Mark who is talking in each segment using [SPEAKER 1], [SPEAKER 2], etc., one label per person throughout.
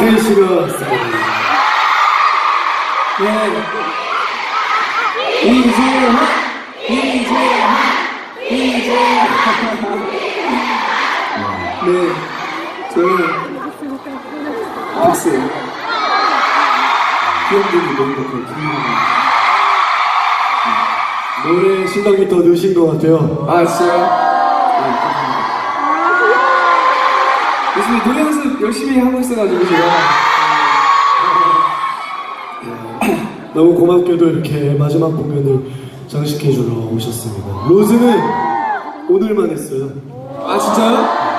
[SPEAKER 1] 네. 이재하, 이재하, 이재하. 네, 저는 봤어요.
[SPEAKER 2] 귀염둥이 노래가 그렇게 노래 실력이 더 느신 것 같아요.
[SPEAKER 1] 아, 진짜요? 네. 요즘에 노래 열심히 하고 있어가지고 제가
[SPEAKER 2] 너무 고맙게도 이렇게 마지막 공연을 장식해주러 오셨습니다. 로즈는 오늘만 했어요.
[SPEAKER 1] 아 진짜요?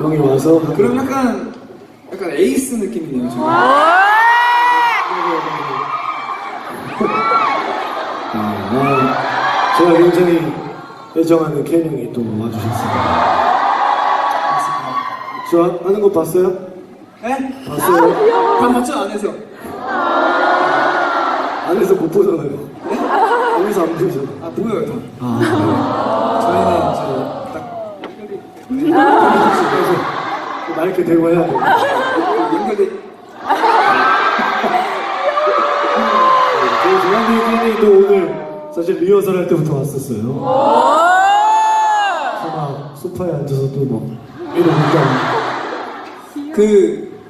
[SPEAKER 2] 형이 와서
[SPEAKER 1] 그럼 약간 약간 에이스 느낌이네요 지금.
[SPEAKER 2] 아, 제가 굉장히 애정하는 켄 형이 또 와주셨습니다. 저 하는 거 봤어요?
[SPEAKER 1] 네?
[SPEAKER 2] 봤어요?
[SPEAKER 1] 다 맞죠 안에서?
[SPEAKER 2] 안에서 못 보잖아요. 안에서 안 보잖아요.
[SPEAKER 1] 아 보여요 다.
[SPEAKER 2] 아,
[SPEAKER 1] 저희는 이제 딱
[SPEAKER 2] 그래서 마이크 대고 해야 돼요.
[SPEAKER 1] 연결돼.
[SPEAKER 2] 저희 조한비 팬님도 오늘 사실 리허설 할 때부터 왔었어요. 막 소파에 앉아서 또막 이런 문장.
[SPEAKER 1] 그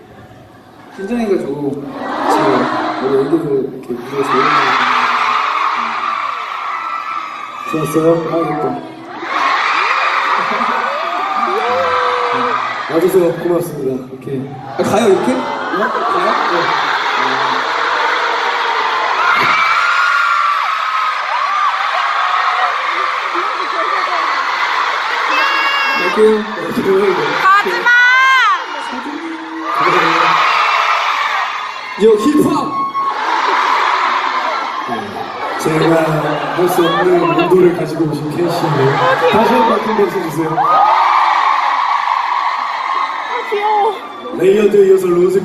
[SPEAKER 1] 긴장해가지고 제가 원래 연기를 이렇게 무대에서
[SPEAKER 2] 좋았어요?
[SPEAKER 1] 아 예뻐.
[SPEAKER 2] 와줘서 고맙습니다.
[SPEAKER 1] 이렇게 아, 가요 이렇게? 가요? 네. 갈게요.
[SPEAKER 3] 가지마!
[SPEAKER 1] 요 힙합.
[SPEAKER 2] 제가 할 수 없는 의도를 가지고 오신 켄 씨를 다시 한번 큰 박수 주세요.
[SPEAKER 3] 귀여워.
[SPEAKER 2] 레이어드에 이어서 로즈